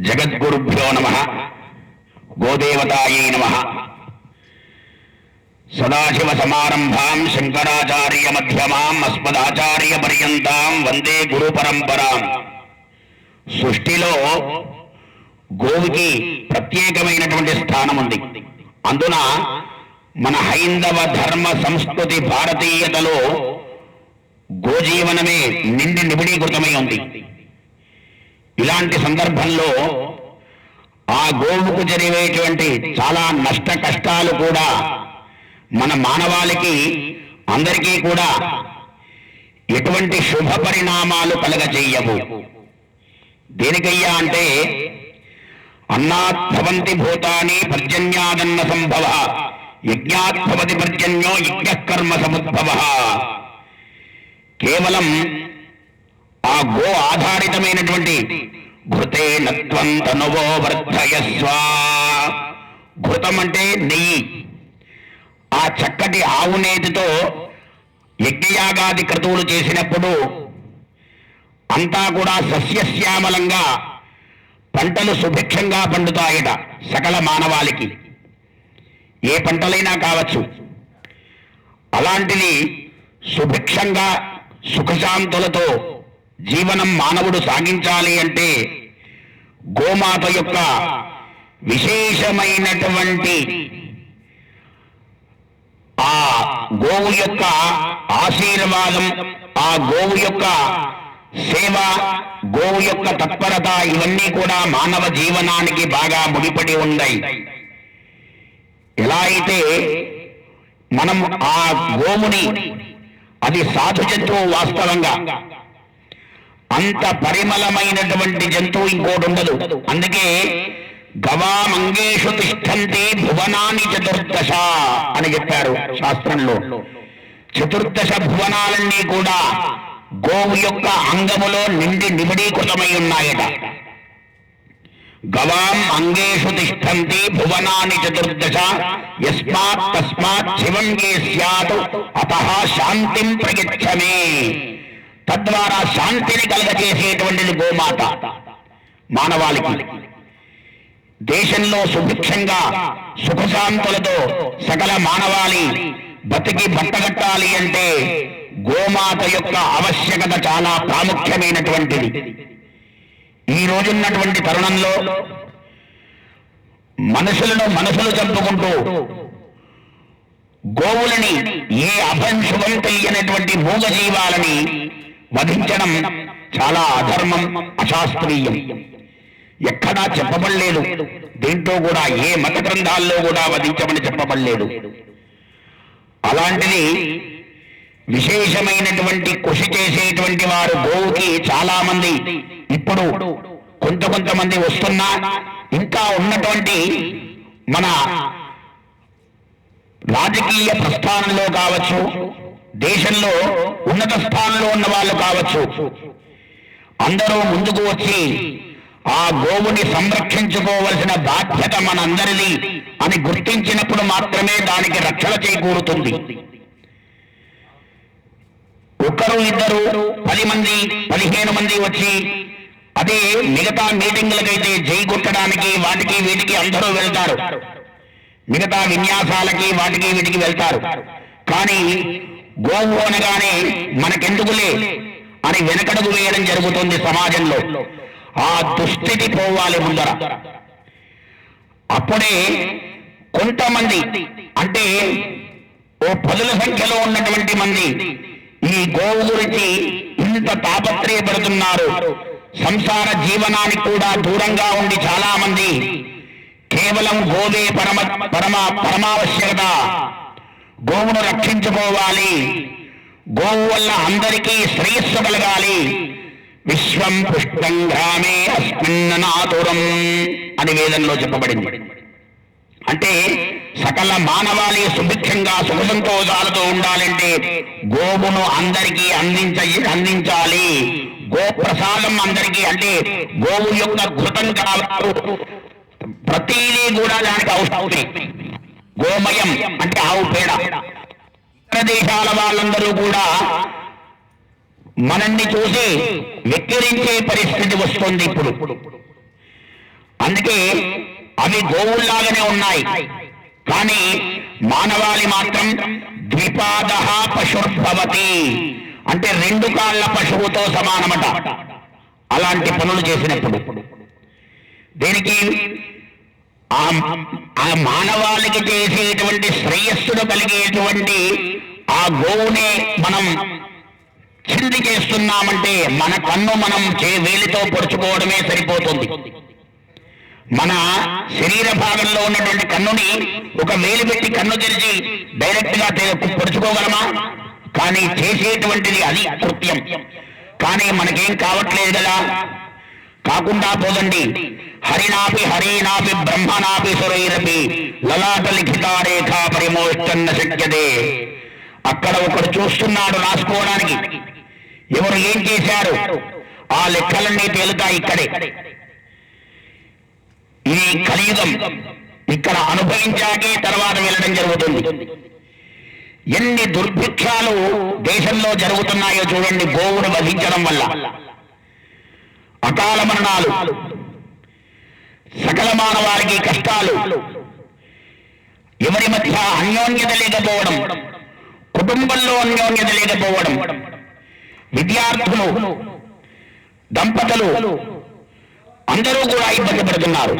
జగద్గురుభ్యో నమ. గోదేవతాయై నమ. సదాశివ సమారంభాం శంకరాచార్య మధ్యమాం అస్మదాచార్య పర్యంతాం వందే గురు పరంపరాం సృష్టిలో గోవుకి ప్రత్యేకమైనటువంటి స్థానం ఉంది అందున మన హైందవ ధర్మ సంస్కృతి భారతీయతలో గోజీవనమే నిండి నిబిడీకృతమై ఉంది. ఇలాంటి సందర్భంలో ఆ గోవుకు జరిగేటువంటి చాలా నష్ట కష్టాలు కూడా మన మానవాళికి అందరికీ కూడా ఎటువంటి శుభ పరిణామాలు కలగజేయవు. దేనికయ్యా అంటే అన్నాద్భవంతి భూతాని పర్జన్యాదన్న సంభవ యజ్ఞాద్భవతి పర్జన్యో పర్జన్యో యజ్ఞకర్మ సముద్భవ. కేవలం ఆ గో ఆధారితమైనటువంటి ఘృతే నత్వం తనువో వర్ధయస్వా. ఘృతం అంటే నెయ్యి. ఆ చక్కటి ఆవు నేతితో యజ్ఞయాగాది క్రతువులు చేసినప్పుడు అంతా కూడా సస్యశ్యామలంగా పంటలు సుభిక్షంగా పండుతాయట సకల మానవాళికి. ఏ పంటలైనా కావచ్చు. అలాంటిది సుభిక్షంగా సుఖశాంతులతో జీవనం మానవుడు సాగించాలి అంటే గోమాత యొక్క విశేషమైనటువంటి ఆ గోవు యొక్క ఆశీర్వాదం ఆ గోవు యొక్క సేవ గోవు యొక్క తత్పరత ఇవన్నీ కూడా మానవ జీవనానికి బాగా ముడిపడి ఉన్నాయి ఎలా అయితే మనం ఆ గోవుని అది సాధు జంతువు వాస్తవంగా అంత పరిమళమైనటువంటి జంతువు ఇంకోటి ఉండదు. అందుకే గవామంగేషు తిష్టంతి భువనాని చతుర్దశ అని చెప్పారు శాస్త్రంలో. చతుర్దశ భువనాలన్నీ కూడా గోవు యొక్క అంగములో నిండి నిబిడీకృతమై ఉన్నాయట. గవాం అంగేషు తిష్టంతి భువనాని చతుర్దశ యస్మాత్ తస్మాత్ శివంగే ఏ స్యాత్ అత శాంతిం ప్రయచ్చమే. తద్వారా శాంతిని కలగచేసేటువంటిది గోమాత మానవాళికి. దేశంలో సుభిక్షంగా సుఖశాంతులతో సకల మానవాళి బతికి బట్టగట్టాలి అంటే గోమాత యొక్క ఆవశ్యకత చాలా ప్రాముఖ్యమైనటువంటిది. ఈ రోజున్నటువంటి తరుణంలో మనుషులను మనసులు చంపుకుంటూ గోవులని ఏ అభంశుభం తెలియనటువంటి మూగజీవాలని వధించడం చాలా అధర్మం అశాస్త్రీయం. ఎక్కడా చెప్పబడలేదు. దీంట్లో కూడా ఏ మత గ్రంథాల్లో కూడా వధించమని చెప్పబడలేదు. అలాంటిది విశేషమైనటువంటి కృషి చేసేటువంటి వారు గోవుకి చాలా మంది ఇప్పుడు కొంత కొంతమంది వస్తున్నా ఇంకా ఉన్నటువంటి మన రాజకీయ ప్రస్థానంలో కావచ్చు దేశంలో ఉన్నత స్థానంలో ఉన్న వాళ్ళు కావచ్చు. అందరూ ముందుకు వచ్చి ఆ గోవుని సంరక్షించుకోవలసిన బాధ్యత మనందరిది అని గుర్తించినప్పుడు మాత్రమే దానికి రక్షణ చేకూరుతుంది. ఒకరు ఇద్దరు పది మంది పదిహేను మంది వచ్చి అదే మిగతా మీటింగులకైతే జై కొట్టడానికి వాటికి వీటికి అందరూ వెళ్తారు. మిగతా విన్యాసాలకి వాటికి వీటికి వెళ్తారు. కానీ గోవు అనగానే మనకెందుకులే అని వెనకడుగు వేయడం జరుగుతుంది సమాజంలో. ఆ దుస్థితి పోవాలి ముందర. అప్పుడే కొంతమంది అంటే ఓ పదుల సంఖ్యలో ఉన్నటువంటి మంది ఈ గోవు గురించి ఇంత తాపత్రయపడుతున్నారు. సంసార జీవనానికి కూడా దూరంగా ఉండి చాలా మంది కేవలం గోవే పరమ పరమ పరమావశ్యకత. గోవును రక్షించుకోవాలి. గోవు వల్ల అందరికీ శ్రేయస్సు కలగాలి. విశ్వం పుష్పం గ్రామే అస్మిన్ననాతురం అని వేదంలో చెప్పబడింది. అంటే సకల మానవాళి సుభిక్షంగా సుఖ సంతోషాలతో ఉండాలంటే గోవును అందరికీ అందించ అందించాలి. గోప్రసాదం అందరికీ అంటే గోవు యొక్క ఘృతం కావాలి ప్రతిదీ కూడా దానికి అవసరం. గోమయం అంటే ఆవు పేడ. ఇతర దేశాల వాళ్ళందరూ కూడా మనల్ని చూసి వెక్కిరించే పరిస్థితి వస్తుంది ఇప్పుడు. అందుకే అవి గోవుల్లాగానే ఉన్నాయి. కానీ మానవాళి మాత్రం ద్విపాద పశుర్భవతి అంటే రెండు కాళ్ళ పశువుతో సమానమట. అలాంటి పనులు చేసినప్పుడు. దీనికి ఆ మానవాళికి చేసేటువంటి శ్రేయస్సును కలిగేటువంటి ఆ గోవునే మనం చింది చేస్తున్నామంటే మన కన్ను మనం చే వేలితో పొడుచుకోవడమే సరిపోతుంది. మన శరీర భాగంలో ఉన్నటువంటి కన్నుని ఒక వేలు పెట్టి కన్ను తెరిచి డైరెక్ట్గా పొడుచుకోగలమా? కానీ చేసేటువంటిది అది కృత్యం. కానీ మనకేం కావట్లేదు కదా? కాకుండా పోదండి. హరినాపి హరినాపి బ్రహ్మనాపి సురైరపి లలాట లిఖితారేఖ పరిమోష్టన్న శక్యదే అక్కడ ఒకడు చూస్తున్నాడు రాసుకోవడానికి. ఎవరు ఏం చేశారు? ఆ లెక్కలన్నీ తేలుతాయి ఇక్కడే. ఇది కలియుగం ఇక్కడ అనుభవించాకే తర్వాత వెళ్ళడం జరుగుతుంది. ఎన్ని దుర్భిక్షాలు దేశంలో జరుగుతున్నాయో చూడండి గోవును వధించడం వల్ల. అకాల మరణాలు సకల మానవాళికి కష్టాలు ఎవరి మధ్య అన్యోన్యత లేకపోవడం కుటుంబంలో అన్యోన్యత లేకపోవడం విద్యార్థులు దంపతులు అందరూ కూడా ఇబ్బంది పడుతున్నారు.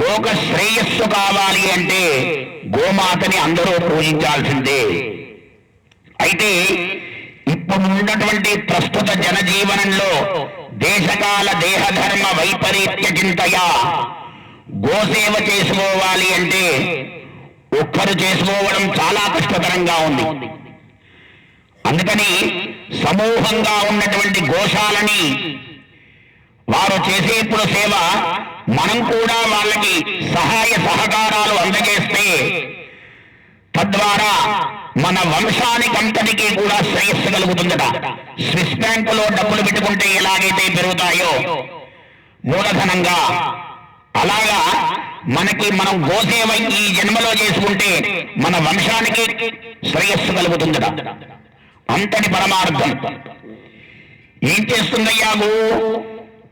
లోక శ్రేయస్సు కావాలి అంటే గోమాతని అందరూ పూజించాల్సిందే. అయితే ఇప్పుడు ఉన్నటువంటి ప్రస్తుత జనజీవనంలో దేశకాల దేహధర్మ వైపరీత్య చింతయా గోసేవ చేసుకోవాలి అంటే ఒక్కరు చేసుకోవడం చాలా కష్టతరంగా ఉంది. అందుకని సమూహంగా ఉన్నటువంటి గోశాలని వారు చేసేప్పుడు సేవ మనం కూడా వాళ్ళకి సహాయ సహకారాలు అందజేస్తే తద్వారా మన వంశానికంతటికీ కూడా శ్రేయస్సు కలుగుతుందట. స్విస్ బ్యాంకులో డబ్బులు పెట్టుకుంటే ఎలాగైతే పెరుగుతాయో మూలధనంగా అలాగా మనకి మనం గోసేవ ఈ జన్మలో చేసుకుంటే మన వంశానికి శ్రేయస్సు కలుగుతుందట. అంతటి పరమార్థం. ఏం చేస్తుందయ్యా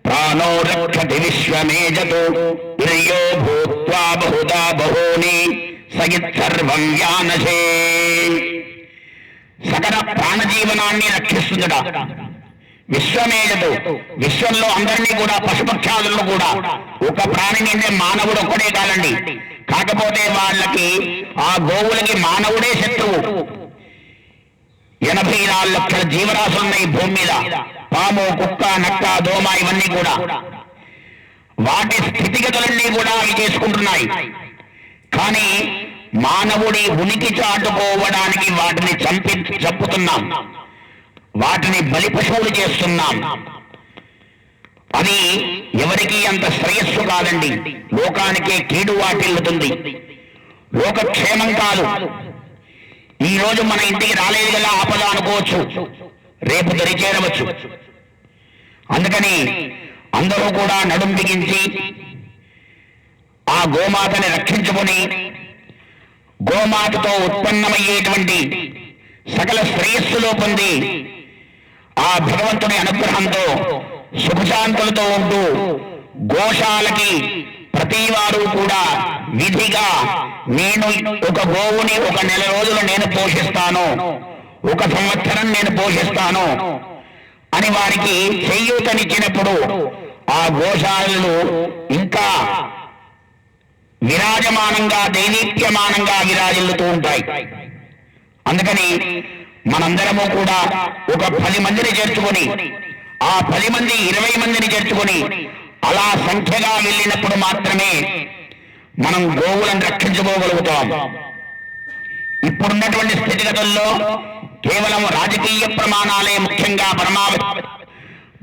ప్రాణో రక్షతి విశ్వమేజతు. ప్రియో భూత్వా బహుదా బహూని. సగిత్సర్వం సర్వం సకల ప్రాణజీవనాన్ని రక్షిస్తుందట. విశ్వమేజతు విశ్వంలో అందరినీ కూడా పశుపక్షాదులను కూడా. ఒక ప్రాణిని అంటే మానవుడు ఒక్కడే కాదండి. కాకపోతే వాళ్ళకి ఆ గోవులకి మానవుడే శత్రువు. ఎనభై నాలుగు లక్షల జీవరాశులు ఉన్నాయి భూమి మీద. పాము కుక్క నక్క దోమ ఇవన్నీ కూడా. వాటి స్థితిగతులన్నీ కూడా అవి చేసుకుంటున్నాయి. కానీ మానవుడి ఉనికి చాటుకోవడానికి వాటిని చంపి చంపుతున్నాం. వాటిని బలి పశువులు చేస్తున్నాం. అది ఎవరికి అంత శ్రేయస్సు కాదండి. లోకానికే కీడు వాటిల్లుతుంది. లోకక్షేమం కాదు. ఈ రోజు మన ఇంటికి రాలేదు కదా ఆపద అనుకోవచ్చు. రేపు దరిచేరవచ్చు. అందుకని అందరూ కూడా నడుం బిగించి ఆ గోమాతని రక్షించుకొని గోమాతతో ఉత్పన్నమయ్యేటువంటి సకల శ్రేయస్సులో పొంది ఆ భగవంతుని అనుగ్రహంతో సుఖశాంతులతో ఉంటూ గోశాలకి ప్రతి వారు కూడా విధిగా నేను ఒక గోవుని ఒక నెల రోజులు నేను పోషిస్తాను ఒక సంవత్సరం నేను పోషిస్తాను అని వారికి చేయూతనిచ్చినప్పుడు ఆ గోశాలలు ఇంకా విరాజమానంగా దైదీప్యమానంగా విరాజిల్లుతూ ఉంటాయి. అందుకని మనందరము కూడా ఒక పది మందిని చేర్చుకొని ఆ పది మంది ఇరవై మందిని చేర్చుకొని అలా సంఖ్యగా వెళ్ళినప్పుడు మాత్రమే మనం గోవులను రక్షించుకోగలుగుతాం. ఇప్పుడున్నటువంటి స్థితిగతుల్లో కేవలం రాజకీయ ప్రమాణాలే ముఖ్యంగా పరమా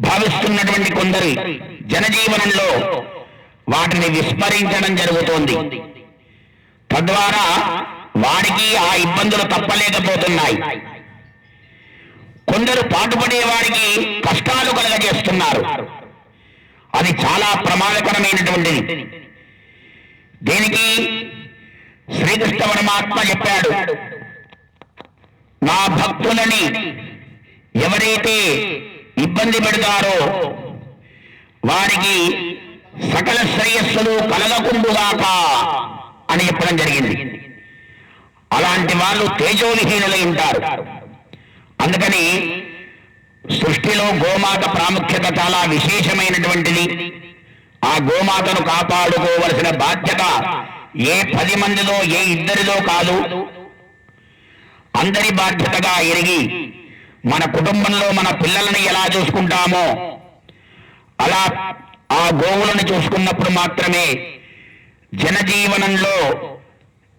భావిస్తున్నటువంటి కొందరి జనజీవనంలో వాటిని విస్మరించడం జరుగుతోంది. తద్వారా వారికి ఆ ఇబ్బందులు తప్పలేకపోతున్నాయి. కొందరు పాటుపడే వారికి కష్టాలు కలగజేస్తున్నారు. అది చాలా ప్రమాదకరమైనటువంటిది. దీనికి శ్రీకృష్ణ పరమాత్మ చెప్పాడు నా భక్తులని ఎవరైతే ఇబ్బంది పెడతారో వారికి సకల శ్రేయస్సులు కలగకుండుగాక అని చెప్పడం జరిగింది. అలాంటి వాళ్ళు తేజోవిహీనులై ఉంటారు. అందుకని సృష్టిలో గోమాత ప్రాముఖ్యత చాలా విశేషమైనటువంటిది. ఆ గోమాతను కాపాడుకోవలసిన బాధ్యత ఏ పది మందిలో ఏ ఇద్దరిలో కాదు. అందరి బాధ్యతగా ఎరిగి మన కుటుంబంలో మన పిల్లలని ఎలా చూసుకుంటామో అలా ఆ గోవులను చూసుకున్నప్పుడు మాత్రమే జనజీవనంలో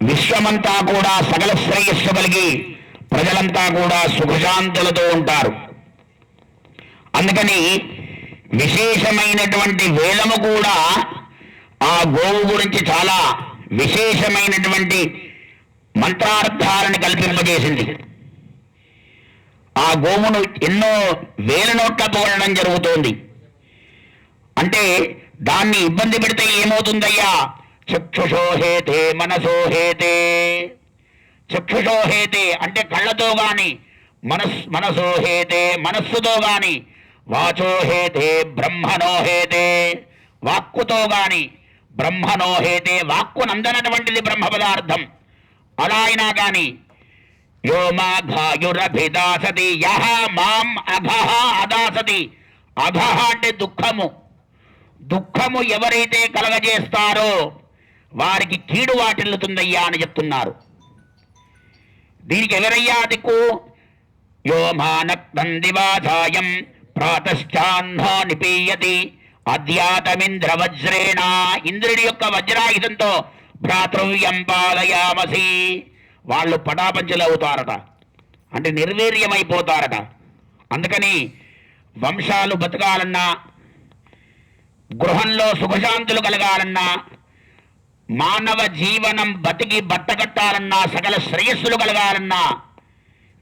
విశ్వమంతా కూడా సకల శ్రేయస్సు కలిగి ప్రజలంతా కూడా సుఖశాంతులతో ఉంటారు. అందుకని విశేషమైనటువంటి వేలము కూడా ఆ గోవు గురించి చాలా విశేషమైనటువంటి మంత్రార్థాలను కల్పింపజేసింది. ఆ గోవును ఎన్నో వేల నోట్ల పోవడం జరుగుతోంది. అంటే దాన్ని ఇబ్బంది పెడితే ఏమవుతుందయ్యా? చక్షుషోహేతే మనసోహేతే చక్షుషోహేతే అంటే కళ్ళతో గాని మనస్ మనసోహేతే మనస్సుతో గాని వాచోహేతే బ్రహ్మనోహేతే వాక్కుతో గాని బ్రహ్మనోహేతే వాక్కు నందనటువంటిది బ్రహ్మ పదార్థం. అలా అయినా గాని యో మాఘాయురభిదాసతి యహ మాం అఘహ అదాసతి. అఘహ అంటే దుఃఖము. దుఃఖము ఎవరైతే కలగజేస్తారో వారికి కీడు వాటిల్లుతుందయ్యా అని చెప్తున్నారు. దీనికి ఎవరయ్యా దిక్కు? యో మానక్తం దివాసాయం నిపీయతి అధ్యాతమింద్ర ఇంద్రుడి యొక్క వజ్రాయుధంతో భ్రాతృవ్యం పాలయామసి. వాళ్ళు పటాపంచలు అవుతారట అంటే నిర్వీర్యమైపోతారట. అందుకని వంశాలు బతకాలన్నా గృహంలో సుఖశాంతులు కలగాలన్నా మానవ జీవనం బతికి బట్టగట్టాలన్నా సకల శ్రేయస్సులు కలగాలన్నా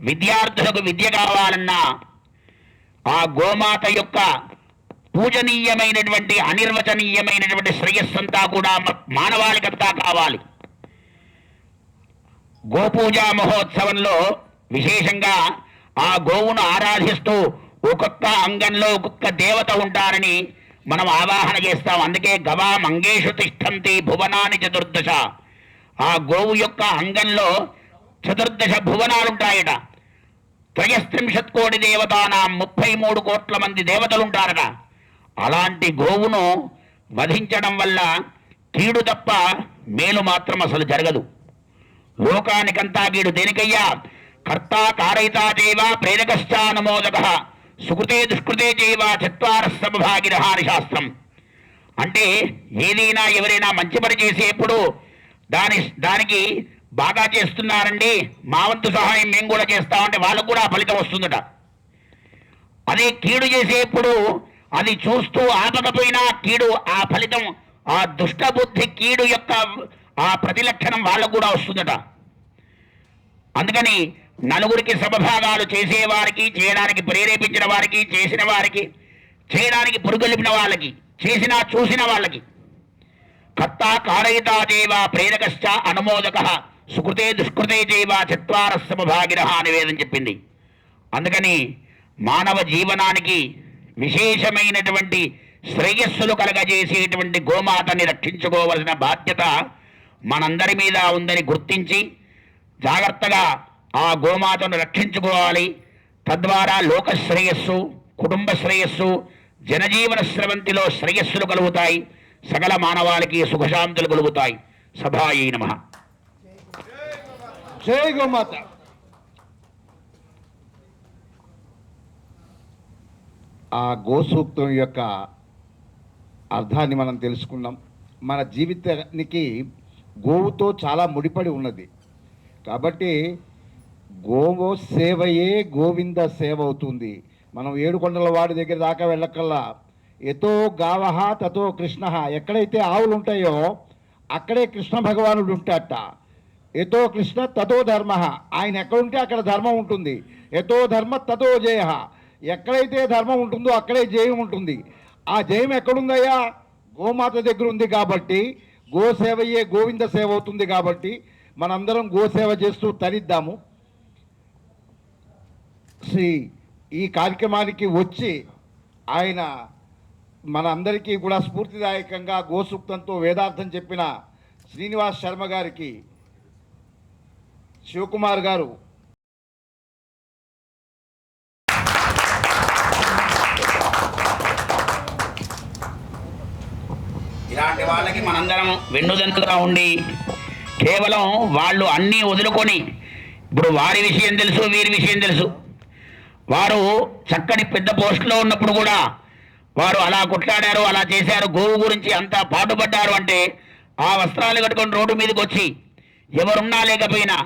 విద్యార్థులకు విద్య కావాలన్నా ఆ గోమాత యొక్క పూజనీయమైనటువంటి అనిర్వచనీయమైనటువంటి శ్రేయస్సంతా కూడా మానవాళికంతా కావాలి. గోపూజా మహోత్సవంలో విశేషంగా ఆ గోవును ఆరాధిస్తూ ఒక్కొక్క అంగంలో ఒక్కొక్క దేవత ఉంటారని మనం ఆవాహన చేస్తాం. అందుకే గవా మంగేషు తిష్టంతి భువనాని చతుర్దశ. ఆ గోవు యొక్క అంగంలో చతుర్దశ భువనాలుంటాయట. త్రయస్త్రింశత్ కోటి దేవతానా ముప్పై మూడు కోట్ల మంది దేవతలుంటారట. అలాంటి గోవును వధించడం వల్ల కీడు తప్ప మేలు మాత్రం అసలు జరగదు. లోకానికంతా గీడు దేనికయ్యా? కర్త కారయితా చైవ ప్రేరకశ్చానుమోదక సుకృతే దుష్కృతే చైవ చత్వార సమభాగిరహ హారిశాస్త్రం. శాస్త్రం అంటే ఏదైనా ఎవరైనా మంచి పని చేసేప్పుడు దాని దానికి బాగా చేస్తున్నారండి మా వంతు సహాయం మేము కూడా చేస్తామంటే వాళ్ళకు కూడా ఫలితం వస్తుందట. అదే కీడు చేసేప్పుడు అది చూస్తూ ఆపకపోయినా కీడు ఆ ఫలితం ఆ దుష్టబుద్ధి కీడు యొక్క ఆ ప్రతిలక్షణం వాళ్ళకు కూడా వస్తుందట. అందుకని నలుగురికి సమభాగాలు చేసేవారికి చేయడానికి ప్రేరేపించిన వారికి చేసిన వారికి చేయడానికి పురుగొలిపిన వాళ్ళకి చేసిన చూసిన వాళ్ళకి. కర్త కారయితాదేవ ప్రేరకశ్చ అనుమోదక సుకృతే దుష్కృతే చేవ చత్వార సమభాగిన అని వేదం చెప్పింది. అందుకని మానవ జీవనానికి విశేషమైనటువంటి శ్రేయస్సులు కలగజేసేటువంటి గోమాతని రక్షించుకోవలసిన బాధ్యత మనందరి మీద ఉందని గుర్తించి జాగ్రత్తగా ఆ గోమాతను రక్షించుకోవాలి. తద్వారా లోక శ్రేయస్సు కుటుంబ శ్రేయస్సు జనజీవన స్రవంతిలో శ్రేయస్సులు కలుగుతాయి. సకల మానవాళికి సుఖశాంతులు కలుగుతాయి. సభాయి నమ. జై గోమాత. ఆ గోసూక్తం యొక్క అర్థాన్ని మనం తెలుసుకున్నాం. మన జీవితానికి గోవుతో చాలా ముడిపడి ఉన్నది. కాబట్టి గోవో సేవయే గోవింద సేవ అవుతుంది మనం ఏడుకొండల వాడి దగ్గర దాకా వెళ్ళకల్లా ఎతో గావహ తతో కృష్ణ. ఎక్కడైతే ఆవులు ఉంటాయో అక్కడే కృష్ణ భగవానుడు ఉంటాడట. ఎతో కృష్ణ తతో ధర్మ. ఆయన ఎక్కడుంటే అక్కడ ధర్మం ఉంటుంది. ఎతో ధర్మ తతో జయ. ఎక్కడైతే ధర్మం ఉంటుందో అక్కడే జయం ఉంటుంది. ఆ జయం ఎక్కడుందయ్యా? గోమాత దగ్గర ఉంది కాబట్టి గోసేవయే గోవింద సేవ అవుతుంది కాబట్టి మనందరం గోసేవ చేస్తూ తరిద్దాము. శ్రీ ఈ కార్యక్రమానికి వచ్చి ఆయన మన అందరికీ కూడా స్ఫూర్తిదాయకంగా గోసూక్తంతో వేదార్థం చెప్పిన శ్రీనివాస్ శర్మ గారికి శివకుమార్ గారు. ఇలాంటి వాళ్ళకి మనందరం వెన్నుదన్నుగా ఉండి కేవలం వాళ్ళు అన్నీ వదులుకొని ఇప్పుడు వారి విషయం తెలుసు వీరి విషయం తెలుసు. వారు చక్కటి పెద్ద పోస్టులో ఉన్నప్పుడు కూడా వారు అలా కొట్లాడారు అలా చేశారు. గోవు గురించి అంతా పాటుపడ్డారు అంటే ఆ వస్త్రాలు కట్టుకొని రోడ్డు మీదకి వచ్చి ఎవరున్నా లేకపోయినా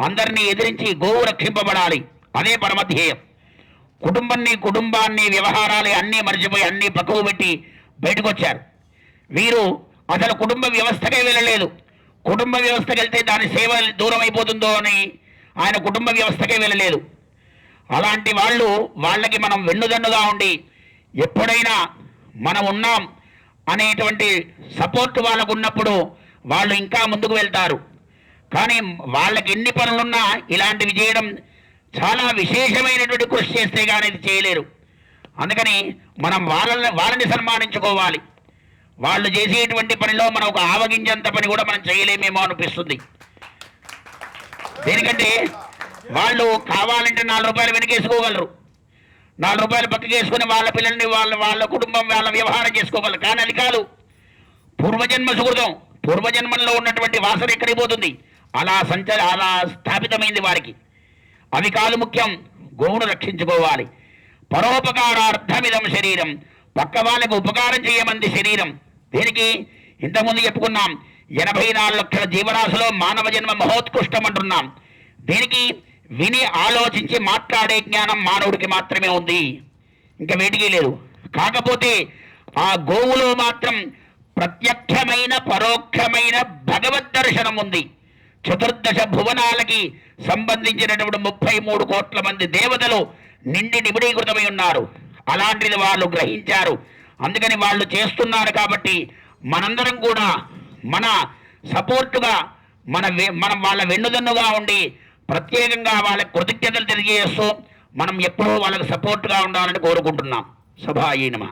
అందరినీ ఎదిరించి గోవు రక్షింపబడాలి. అదే పరమధ్యేయం. కుటుంబాన్ని కుటుంబాన్ని వ్యవహారాలు అన్నీ మర్చిపోయి అన్నీ పక్కకు పెట్టి బయటకు వచ్చారు వీరు అసలు కుటుంబ వ్యవస్థకే వెళ్ళలేదు. కుటుంబ వ్యవస్థకి వెళ్తే దాని సేవ దూరం అయిపోతుందో అని ఆయన కుటుంబ వ్యవస్థకే వెళ్ళలేదు. అలాంటి వాళ్ళు వాళ్ళకి మనం వెన్నుదన్నుగా ఉండి ఎప్పుడైనా మనం ఉన్నాం అనేటువంటి సపోర్ట్ వాళ్ళకు ఉన్నప్పుడు వాళ్ళు ఇంకా ముందుకు వెళ్తారు. కానీ వాళ్ళకి ఎన్ని పనులున్నా ఇలాంటివి చేయడం చాలా విశేషమైనటువంటి కృషి చేస్తే కానీ ఇది చేయలేరు. అందుకని మనం వాళ్ళని వాళ్ళని సన్మానించుకోవాలి. వాళ్ళు చేసేటువంటి పనిలో మనం ఒక ఆవగింజంత పని కూడా మనం చేయలేమేమో అనిపిస్తుంది. దేనికంటే వాళ్ళు కావాలంటే నాలుగు రూపాయలు వెనకేసుకోగలరు. నాలుగు రూపాయలు పక్కకి వేసుకుని వాళ్ళ పిల్లల్ని వాళ్ళ వాళ్ళ కుటుంబం వాళ్ళ వ్యవహారం చేసుకోగలరు. కానీ అది కాదు. పూర్వజన్మ సుకృతం. పూర్వజన్మంలో ఉన్నటువంటి వాసన ఎక్కడికి పోతుంది? అలా సంచర అలా స్థాపితమైంది వారికి. అవి కాదు ముఖ్యం. గోవును రక్షించుకోవాలి. పరోపకారార్థమిదం శరీరం. పక్క వాళ్ళకు ఉపకారం చేయమంది శరీరం. దీనికి? ఇంతకుముందు చెప్పుకున్నాం. ఎనభై నాలుగు లక్షల జీవరాశిలో మానవ జన్మ మహోత్కృష్టం అంటున్నాం. దీనికి? విని ఆలోచించి మాట్లాడే జ్ఞానం మానవుడికి మాత్రమే ఉంది. ఇంకా వేటికి లేదు. కాకపోతే ఆ గోవులో మాత్రం ప్రత్యక్షమైన పరోక్షమైన భగవద్ దర్శనం ఉంది. చతుర్దశ భువనాలకి సంబంధించినటువంటి ముప్పై మూడు కోట్ల మంది దేవతలు నిండి నిబిడీకృతమై ఉన్నారు. అలాంటిది వాళ్ళు గ్రహించారు. అందుకని వాళ్ళు చేస్తున్నారు కాబట్టి మనందరం కూడా మన సపోర్టుగా మన వె- మనం వాళ్ళ వెన్నుదన్నుగా ఉండి ప్రత్యేకంగా వాళ్ళకి కృతజ్ఞతలు తెలియజేస్తూ మనం ఎప్పుడూ వాళ్ళకి సపోర్ట్గా ఉండాలని కోరుకుంటున్నాం. సభాయీనమ.